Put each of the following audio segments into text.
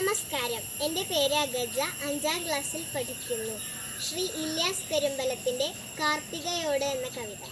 നമസ്കാരം. എന്റെ പേര് അഗജ. അഞ്ചാം ക്ലാസ്സിൽ പഠിക്കുന്നു. ശ്രീ ഇല്യാസ് പെരുമ്പലത്തിന്റെ കാർത്തികയോട് എന്ന കവിത.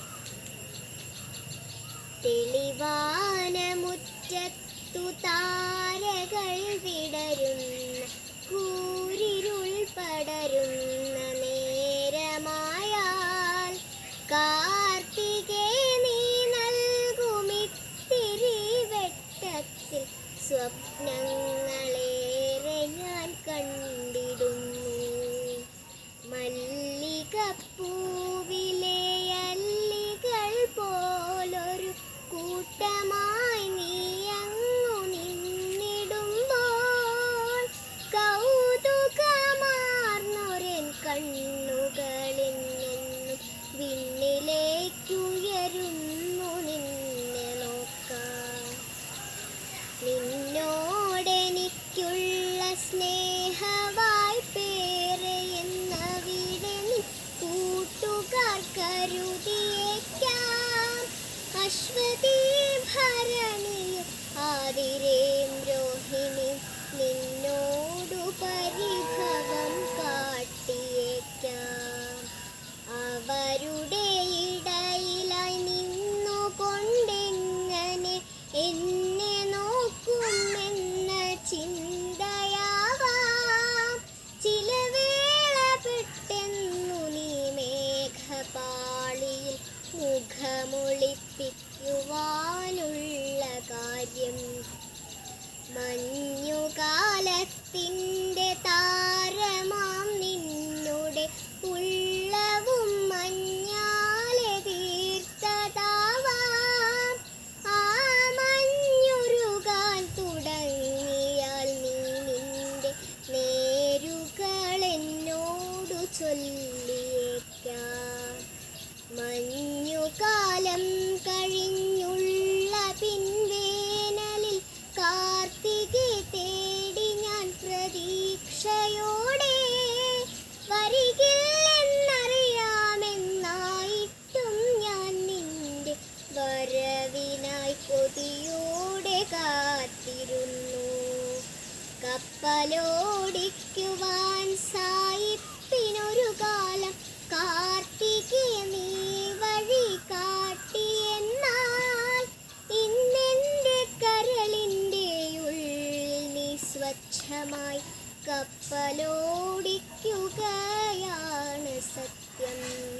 അശ്വതി ഭരണിയും ആതിരേം മുഖമൊളിപ്പിക്കുവാനുള്ള കാര്യം. മഞ്ഞുകാലത്തിന്റെ താരമാം നിന്നുടെ ഉള്ളവും മഞ്ഞാലെ തീർത്തതാവാം. ആ മഞ്ഞുരുകാൻ തുടങ്ങിയാൽ നീ നിന്റെ നേരുകൾ ചൊല്ലിയേക്കാം കപ്പലോടിക്കുവാൻ സായിപ്പിനൊരു കാലം. കാർത്തികേ നീ വഴി കാട്ടിയെന്നാൽ ഇന്നെന്റെ കരളിന്റെ ഉള്ളിൽ നീ സ്വച്ഛമായി കപ്പലോടിക്കുകയാണ് സത്യം.